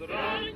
Run.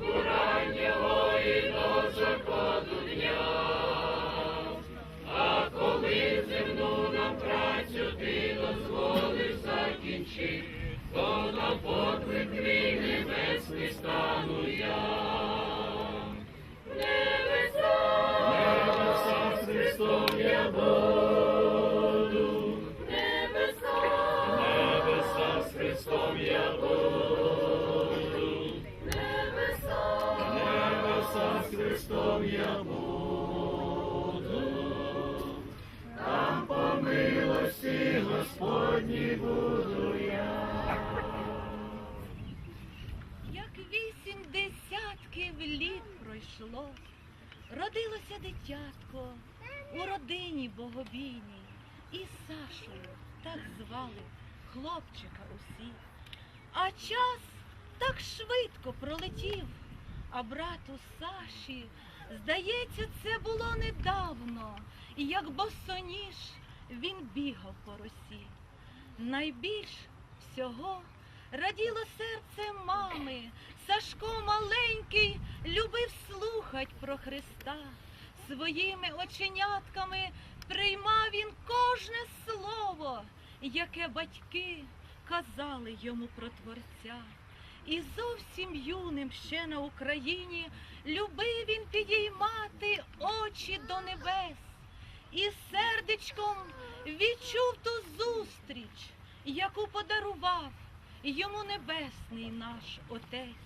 Пройшло, родилося дитятко у родині богобійній, і Сашою так звали хлопчика усі. А час так швидко пролетів, а брату Саші, здається, це було недавно, як босоніж він бігав по росі. Найбільш всього раділо серце мами. Сашко маленький любив слухать про Христа. Своїми оченятками приймав він кожне слово, яке батьки казали йому про Творця. І зовсім юним ще на Україні любив він підіймати очі до небес. І сердечком відчув ту зустріч, яку подарував йому небесний наш Отець.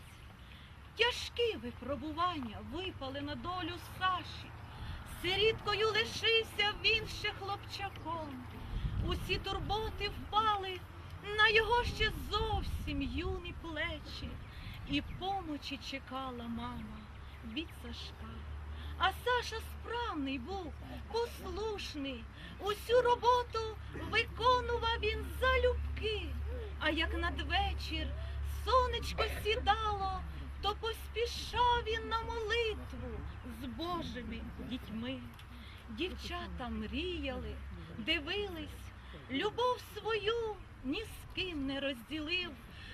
Тяжкі випробування випали на долю Саші. Сиріткою лишився він ще хлопчаком. Усі турботи впали на його ще зовсім юні плечі. І помочі чекала мама від Сашка. А Саша справний був, послушний. Усю роботу виконував він залюбки. А як надвечір сонечко сідало, то поспішав він на молитву з Божими дітьми. Дівчата мріяли, дивились, любов свою ні з ким не розділив,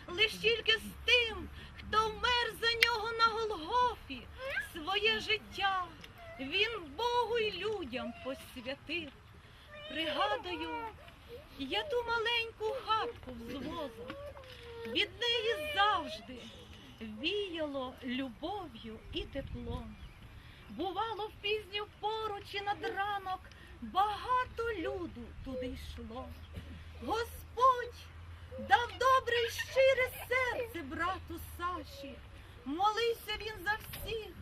лиш тільки з тим, хто вмер за нього на Голгофі, своє життя він Богу й людям посвятив. Пригадую, я ту маленьку хатку взвозив, від неї завжди віяло любов'ю і теплом. Бувало, в пізню пору чи над ранок багато люду туди йшло. Господь дав добре й щире серце брату Саші. Молився він за всіх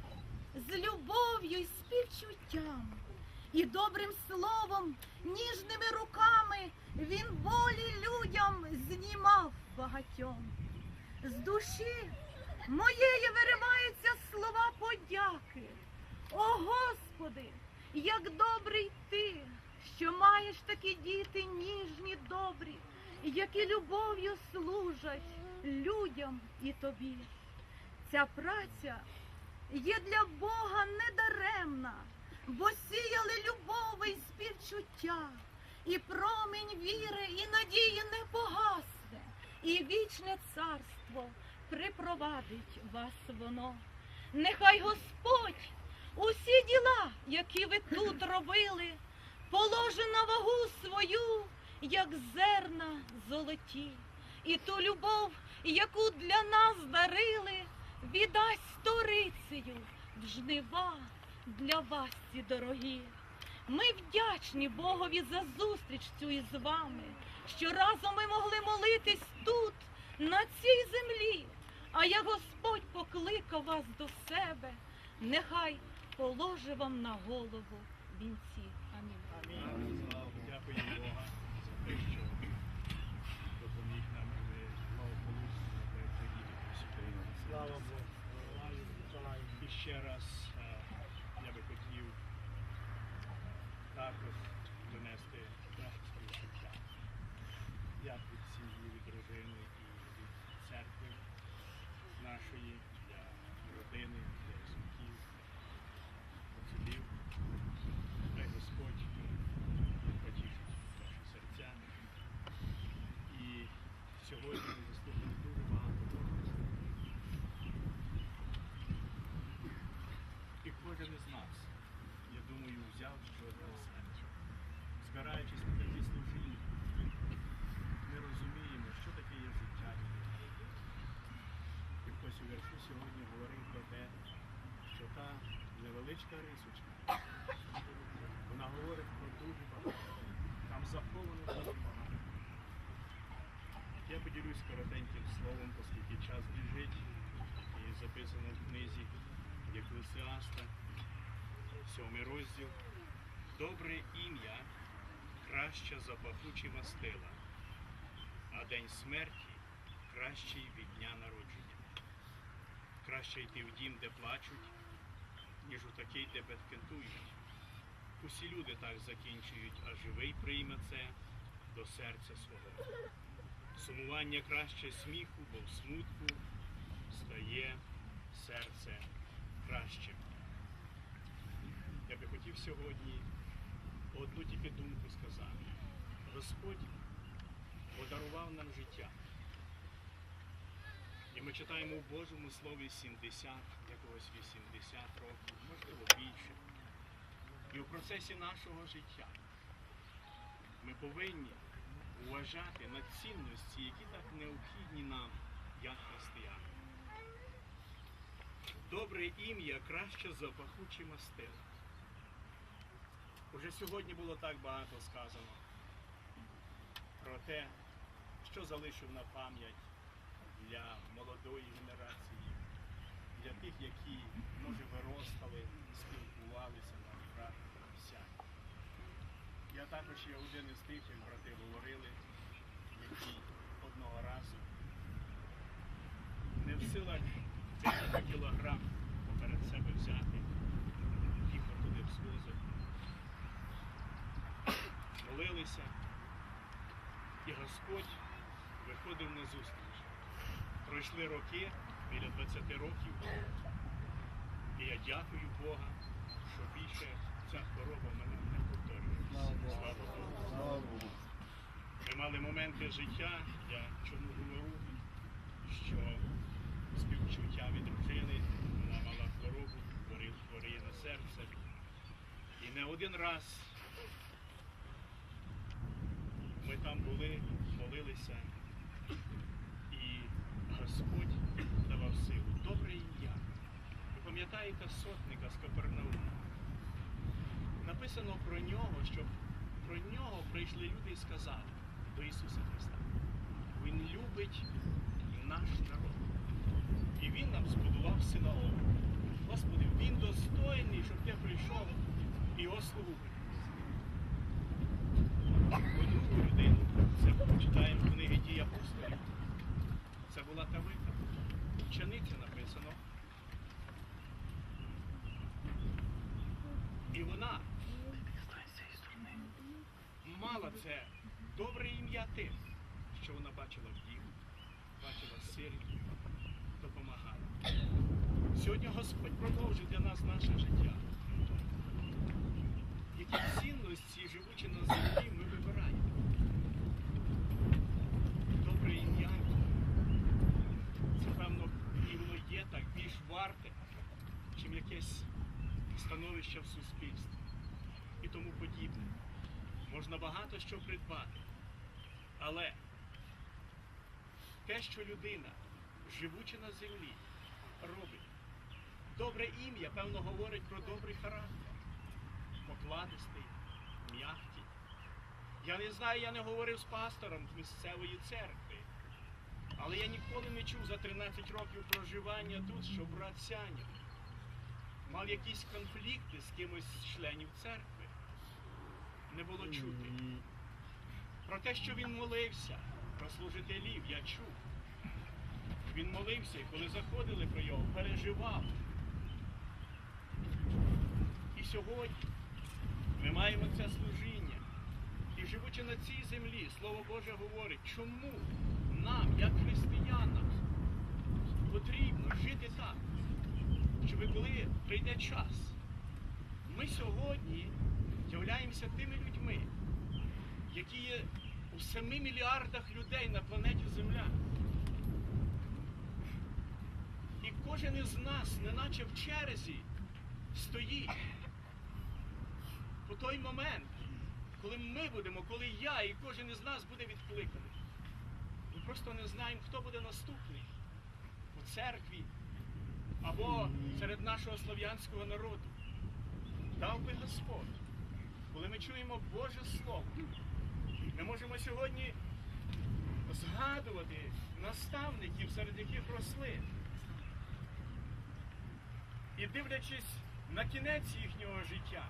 з любов'ю й співчуттям. І добрим словом, ніжними руками він болі людям знімав багатьом. З душі моєї вириваються слова подяки. О Господи, як добрий ти, що маєш такі діти ніжні, добрі, які любов'ю служать людям і тобі. Ця праця є для Бога недаремна, бо сіяли любов і співчуття, і промінь віри і надії не погасне, і вічне царство припровадить вас воно. Нехай Господь усі діла, які ви тут робили, положи на вагу свою, як зерна золоті, і ту любов, яку для нас дарили, віддасть сторицею в жнива для вас ці дорогі. Ми вдячні Богові за зустріч цю із вами, що разом ми могли молитись тут, на цій землі. А як Господь покликав вас до себе, нехай положи вам на голову вінці. Амінь. Амінь. Дякую Бога за те, що допоміг нам і ви благополучно могли приїхати сюди. Слава Богу. І ще раз е, я би хотів також донести трохи співчуття. Як від сім'ї, від родини і від церкви нашої, для родини, для суків, отців. Хай Господь потішить ваші серця. І сьогодні ми заслухали дуже багато Слова. І кожен із нас, я думаю, взяв щось для себе. Збираючись на такі служіння, ми розуміємо, що таке є життя. І хтось у верху сьогодні говорив про те, що та невеличка рисочка, вона говорить про дуже багато. Там заховано дуже багато. Я поділюсь коротеньким словом, оскільки час біжить, і записано в книзі Єклесіаста, сьомий розділ. Добре ім'я краще за пахучі мастила, а день смерті кращий від дня народження. Краще йти в дім, де плачуть, ніж у такий, де бедкентують. Усі люди так закінчують, а живий прийме це до серця свого. Сумування краще сміху, бо в смутку стає серце кращим. Я би хотів сьогодні одну тільки думку сказати. Господь подарував нам життя. І ми читаємо у Божому Слові 70, якогось 80 років, можливо більше. І у процесі нашого життя ми повинні вважати на цінності, які так необхідні нам, як християни. Добре ім'я краще за пахучі мастила. Уже сьогодні було так багато сказано про те, що залишив на пам'ять для молодої генерації, для тих, які, може, виростали, спілкувалися. Я також є один із тих, як брати говорили, які одного разу не в силах декілька кілограм поперед себе взяти, їхав туди в звозок, молилися, і Господь виходив на зустріч. Пройшли роки, біля 20 років, і я дякую Бога, що більше ця хвороба мене. Слава Богу. Ми мали моменти життя, я чому говорю, що співчуття від дружини, вона мала хворобу, хворів, хворіє на серце. І не один раз ми там були, молилися, і Господь давав силу. Добре ім'я. Ви пам'ятаєте сотника з Капернаума? Написано про нього, що про нього прийшли люди і сказали до Ісуса Христа. Він любить наш народ. І Він нам збудував синагогу. Господи, Він достойний, щоб ти прийшов і його слугу другу людину, це почитаємо в книги дій апостолів. Це була Тавита. Учениця написано. І вона мала це добре ім'я тим, що вона бачила вдів, бачила сирів, допомагала. Сьогодні Господь продовжить для нас наше життя. Які цінності, живучи на землі, ми вибираємо. Добре ім'я. Це певно і воно є так більш варте, чим якесь становище в суспільстві і тому подібне. Можна багато що придбати. Але те, що людина, живучи на землі, робить, добре ім'я, певно, говорить про добрий характер, покладистий, м'який. Я не знаю, я не говорив з пастором місцевої церкви. Але я ніколи не чув за 13 років проживання тут, що брат Сянів мав якісь конфлікти з кимось з членів церкви. Не було чути. Про те, що він молився, про служителів, я чув. Він молився, і коли заходили про його, переживав. І сьогодні ми маємо це служіння. І живучи на цій землі, Слово Боже говорить, чому нам, як християнам, потрібно жити так, щоб коли прийде час, ми сьогодні являємося тими людьми, які є у 7 мільярдах людей на планеті Земля. І кожен із нас, неначе в черзі, стоїть по той момент, коли ми будемо, коли я і кожен із нас буде відкликаний. Ми просто не знаємо, хто буде наступний у церкві або серед нашого слов'янського народу. Дав би Господь, коли ми чуємо Боже Слово, ми можемо сьогодні згадувати наставників, серед яких росли. І дивлячись на кінець їхнього життя,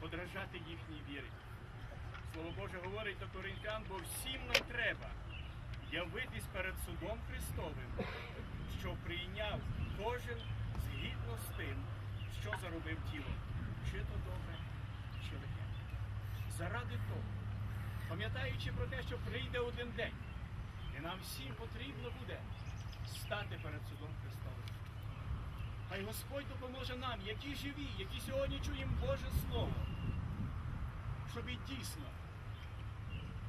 подражати їхній вірі. Слово Боже говорить до коринтян, бо всім нам треба явитись перед судом Христовим, що прийняв кожен згідно з тим, що заробив тіло, чи то добре, чи лихе. Заради того, пам'ятаючи про те, що прийде один день, і нам всім потрібно буде стати перед судом Христовим. Хай Господь допоможе нам, які живі, які сьогодні чуємо Боже Слово, щоб і дійсно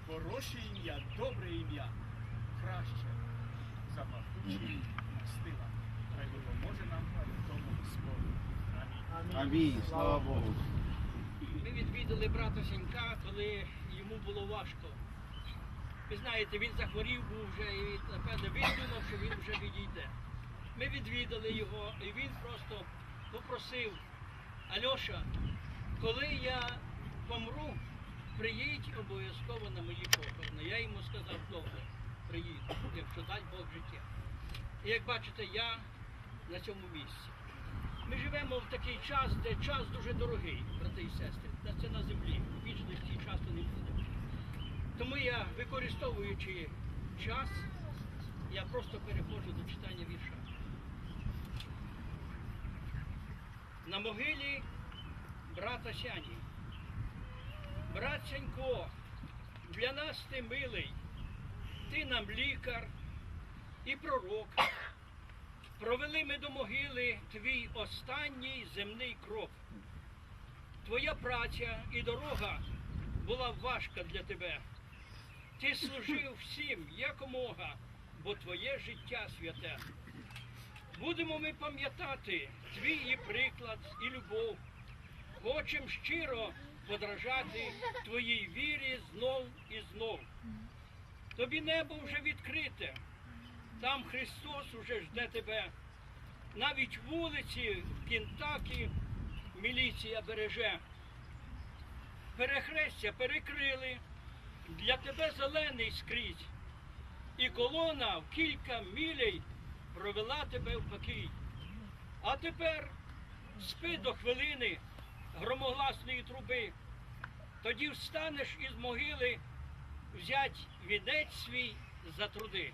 хороше ім'я, добре ім'я, краще за пахучі мастила. Хай допоможе нам в тому Господь. Амінь. Слава Богу. Ми відвідали брата Сенька, коли йому було важко. Ви знаєте, він захворів був вже і напевне він думав, що він вже відійде. Ми відвідали його, і він просто попросив Альоша, коли я помру, приїдь обов'язково на мої похорони. Я йому сказав, добре, приїду, якщо дасть Бог життя. І як бачите, я на цьому місці. Ми живемо в такий час, де час дуже дорогий, брати і сестри. Це на землі. Вічності часто не буде. Тому я, використовуючи час, я просто переходжу до читання вірша. На могилі брата Сяні. Брат Сянько, для нас ти милий, ти нам лікар і пророк. Провели ми до могили твій останній земний крок. Твоя праця і дорога була важка для тебе. Ти служив всім якомога, бо твоє життя святе. Будемо ми пам'ятати твій і приклад і любов. Хочем щиро подражати твоїй вірі знов і знов. Тобі небо вже відкрите, там Христос уже жде тебе. Навіть вулиці в Кінтакі міліція береже. Перехрестя перекрили, для тебе зелений скрізь. І колона в кілька мілей провела тебе в покій. А тепер спи до хвилини громогласної труби. Тоді встанеш із могили, взять вінець свій за труди.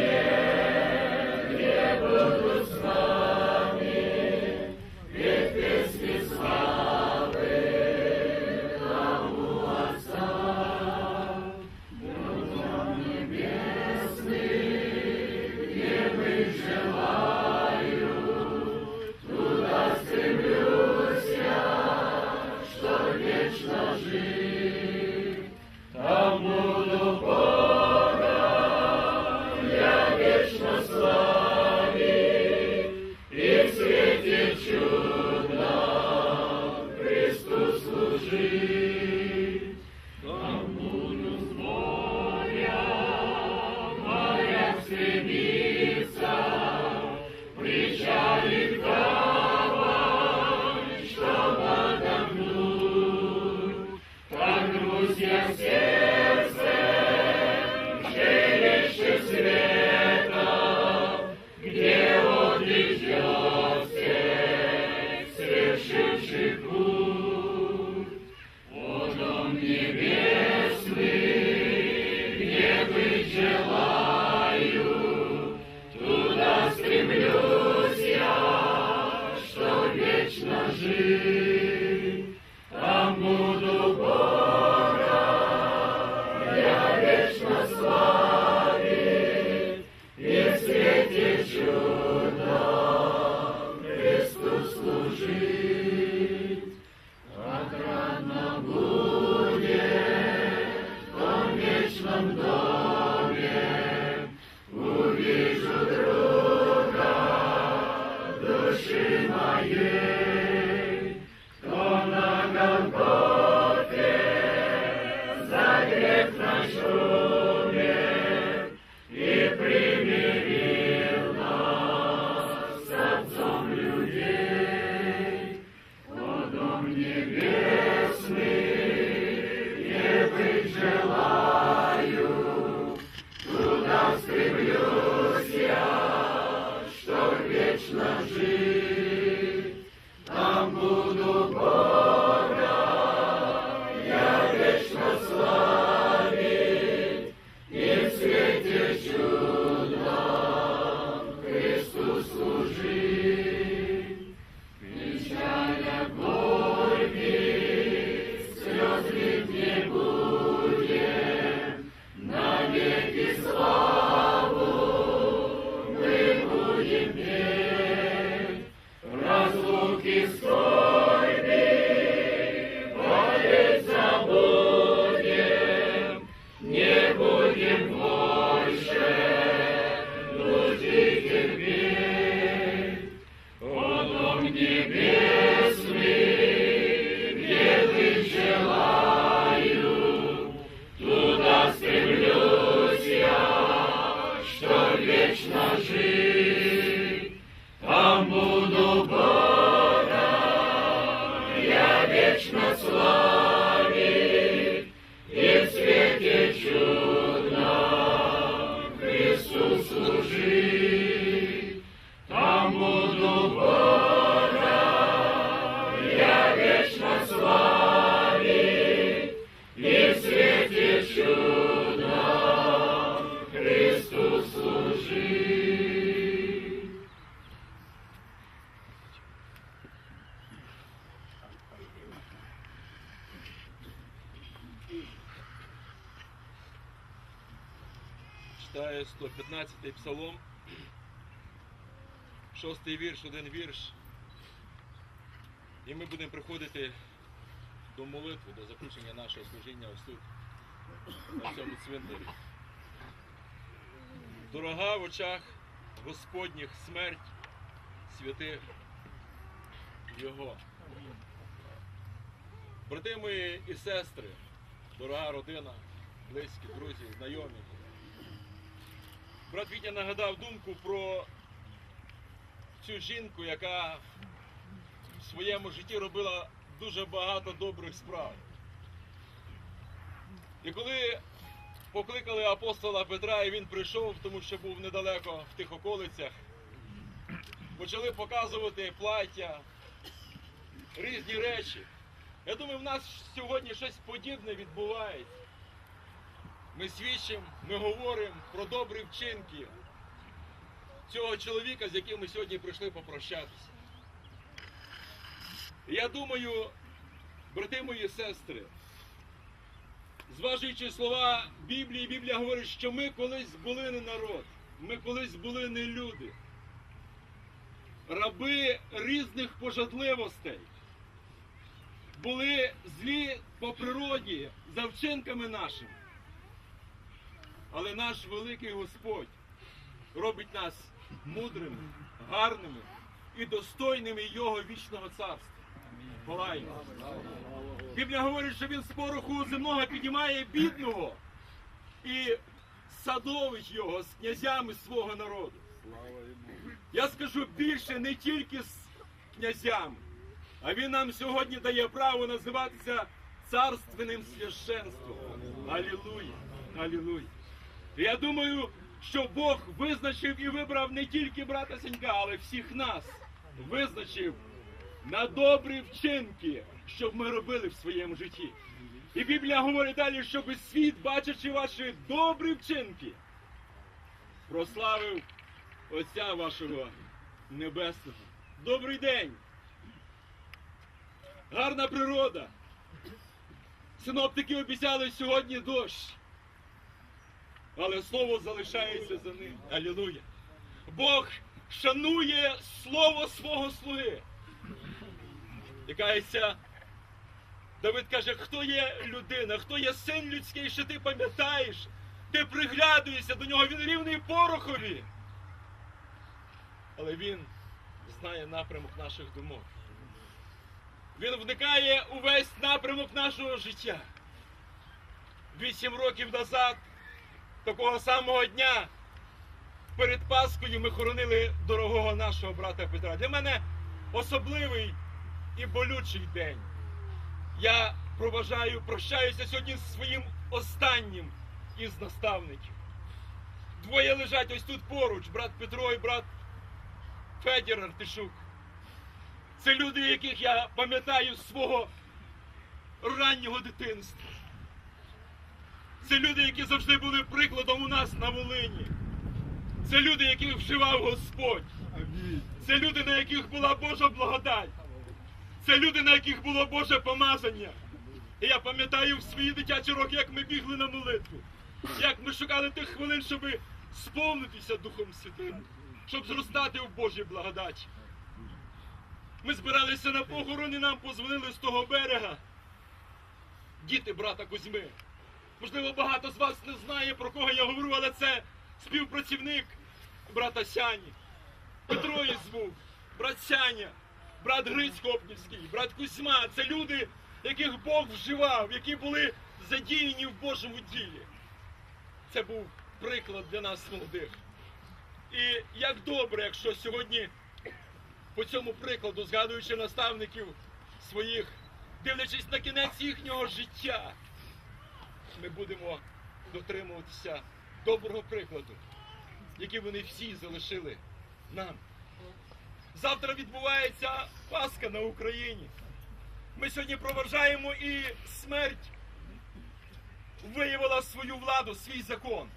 Читаю 115-й псалом, шостий вірш, один вірш. І ми будемо приходити до молитви, до заключення нашого служіння ось тут, на цьому цвинтарі. Дорога в очах Господніх смерть святих Його. Брати мої і сестри, дорога родина, близькі, друзі, знайомі. Брат Вітя нагадав думку про цю жінку, яка в своєму житті робила дуже багато добрих справ. І коли покликали апостола Петра, і він прийшов, тому що був недалеко в тих околицях, почали показувати плаття, різні речі. Я думаю, в нас сьогодні щось подібне відбувається. Ми свідчимо, ми говоримо про добрі вчинки цього чоловіка, з яким ми сьогодні прийшли попрощатися. Я думаю, брати мої сестри, зважуючи слова Біблії, Біблія говорить, що ми колись були не народ, ми колись були не люди, раби різних пожадливостей, були злі по природі за вчинками нашими. Але наш великий Господь робить нас мудрими, гарними і достойними Його вічного царства. Полайно. Біблія говорить, що він з пороху земного піднімає бідного і садовить його з князями свого народу. Я скажу більше не тільки з князями, а він нам сьогодні дає право називатися царственним священством. Алілуя! Алілуя! Я думаю, що Бог визначив і вибрав не тільки брата Сенька, але всіх нас визначив на добрі вчинки, щоб ми робили в своєму житті. І Біблія говорить далі, щоб світ, бачачи ваші добрі вчинки, прославив Отця вашого Небесного. Добрий день! Гарна природа! Синоптики обіцяли сьогодні дощ. Але слово залишається за ним. Алілуя. Бог шанує слово свого слуги. І кається, Давид каже, хто є людина, хто є син людський, що ти пам'ятаєш, ти приглядуєшся до нього, він рівний порохові. Але він знає напрямок наших думок. Він вникає у весь напрямок нашого життя. Вісім років назад, такого самого дня, перед Паскою ми хоронили дорогого нашого брата Петра. Для мене особливий і болючий день. Я проважаю, прощаюся сьогодні з своїм останнім із наставників. Двоє лежать ось тут поруч, брат Петро і брат Федір Артишук. Це люди, яких я пам'ятаю з свого раннього дитинства. Це люди, які завжди були прикладом у нас на Волині. Це люди, яких вживав Господь. Це люди, на яких була Божа благодать. Це люди, на яких було Боже помазання. І я пам'ятаю в свої дитячі роки, як ми бігли на молитву, як ми шукали тих хвилин, щоб сповнитися Духом Святим, щоб зростати в Божій благодаті. Ми збиралися на похорон і нам позвонили з того берега. Діти брата Кузьми. Можливо, багато з вас не знає, про кого я говорю, але це співпрацівник брата Сяні. Петро звук, брат Сяня, брат Гриць Копнівський, брат Кузьма. Це люди, яких Бог вживав, які були задіяні в Божому ділі. Це був приклад для нас молодих. І як добре, якщо сьогодні по цьому прикладу, згадуючи наставників своїх, дивлячись на кінець їхнього життя, ми будемо дотримуватися доброго прикладу, який вони всі залишили нам. Завтра відбувається Пасха на Україні. Ми сьогодні проважаємо і смерть виявила свою владу, свій закон.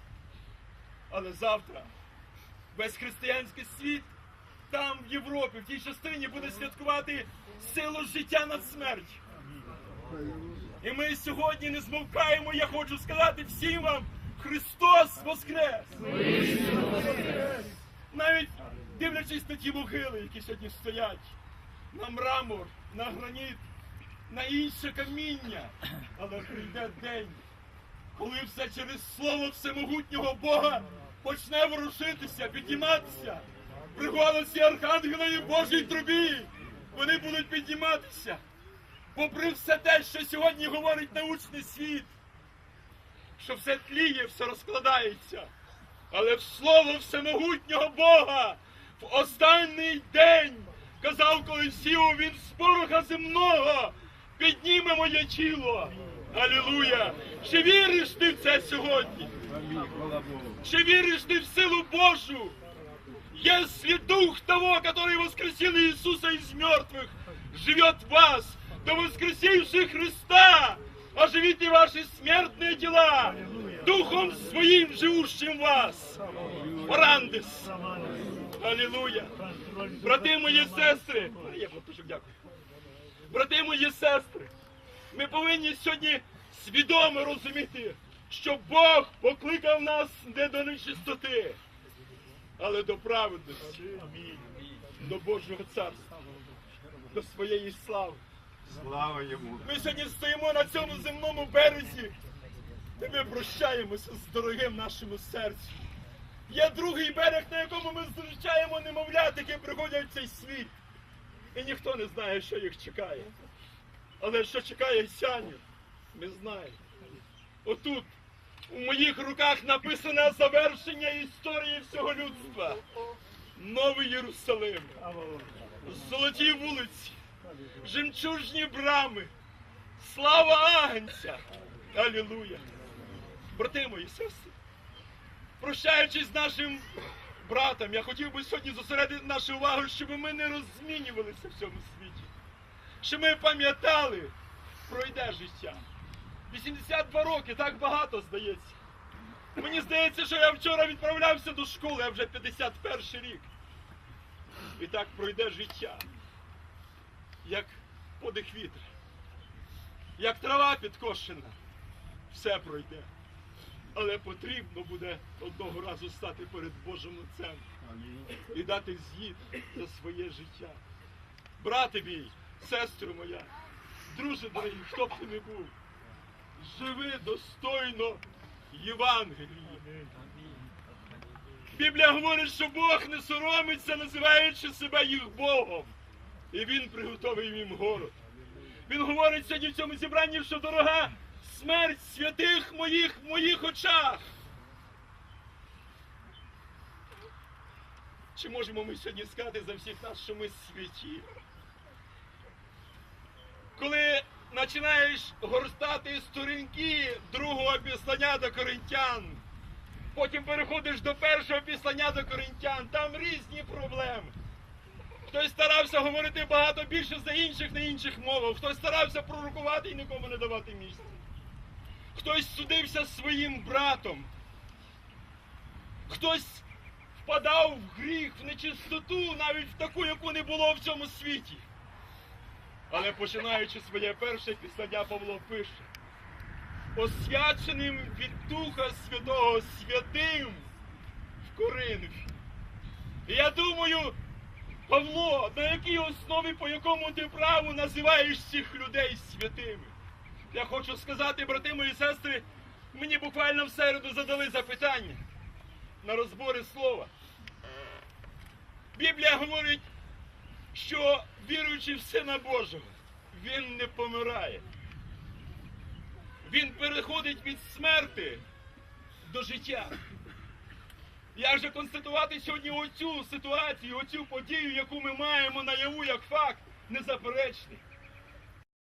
Але завтра весь християнський світ там, в Європі, в тій частині буде святкувати силу життя над смертю. І ми сьогодні не змовкаємо, я хочу сказати всім вам, Христос Воскрес! Навіть дивлячись на ті могили, які сьогодні стоять, на мрамор, на граніт, на інше каміння. Але прийде день, коли все через слово всемогутнього Бога почне ворушитися, підніматися. При голосі Архангела і Божій трубі вони будуть підніматися Попри все те, що сьогодні говорить научний світ, що все тліє, все розкладається. Але в слово всемогутнього Бога в останній день казав колись Сіо, він з порога земного підніме моє тіло. Алілуя! Чи віриш ти в це сьогодні? Амінь, хвала Богу. Чи віришь ты в силу Божию? Если Дух того, который воскресил Иисуса из мертвых, живет в вас, то воскресивший Христа, оживите ваши смертные тела Духом Своим, живущим вас. Орандес. Аллилуйя. Брати мої сестри. Брати мої сестри, ми повинні сьогодні свідомо розуміти, що Бог покликав нас не до нечистоти, але до праведності, до Божого царства, до своєї слави. Слава йому. Ми сьогодні стоїмо на цьому земному березі, де ми прощаємося з дорогим нашому серцю. Є другий берег, на якому ми зустрічаємо немовлят, які приходять в цей світ. І ніхто не знає, що їх чекає. Але що чекає сяню, ми знаємо. Отут, у моїх руках написане завершення історії всього людства. Новий Єрусалим, золоті вулиці, жемчужні брами, слава Агнця! Алілуя! Брати мої сестри, прощаючись з нашим братом, я хотів би сьогодні зосередити нашу увагу, щоб ми не розмінювалися в цьому світі. Щоб ми пам'ятали, пройде життя. 82 роки, так багато здається. Мені здається, що я вчора відправлявся до школи, а вже 51 рік. І так пройде життя, як подих вітра, як трава підкошена, все пройде. Але потрібно буде одного разу стати перед Божим лицем і дати з'їд за своє життя. Брате мій, сестру моя, друже дорогий, хто б ти не був, живи достойно Євангелії. Біблія говорить, що Бог не соромиться, називаючи себе їх Богом. І Він приготовив їм город. Він говорить сьогодні в цьому зібранні, що дорога смерть святих моїх в моїх очах. Чи можемо ми сьогодні сказати за всіх нас, що ми святі? Коли починаєш горстати сторінки другого післання до коринтян, потім переходиш до першого післання до коринтян, там різні проблеми. Хтось старався говорити багато більше за інших на інших мовах, хтось старався пророкувати і нікому не давати місця. Хтось судився своїм братом, хтось впадав в гріх, в нечистоту, навіть в таку, яку не було в цьому світі. Але починаючи своє перше післання, Павло пише, освяченим від Духа Святого святим в Коринфі. І я думаю, Павло, на якій основі, по якому ти право називаєш цих людей святими? Я хочу сказати, брати мої сестри, мені буквально в середу задали запитання на розбори слова. Біблія говорить, що віруючи в Сина Божого, він не помирає. Він переходить від смерти до життя. Як же констатувати сьогодні оцю ситуацію, оцю подію, яку ми маємо наяву як факт незаперечний?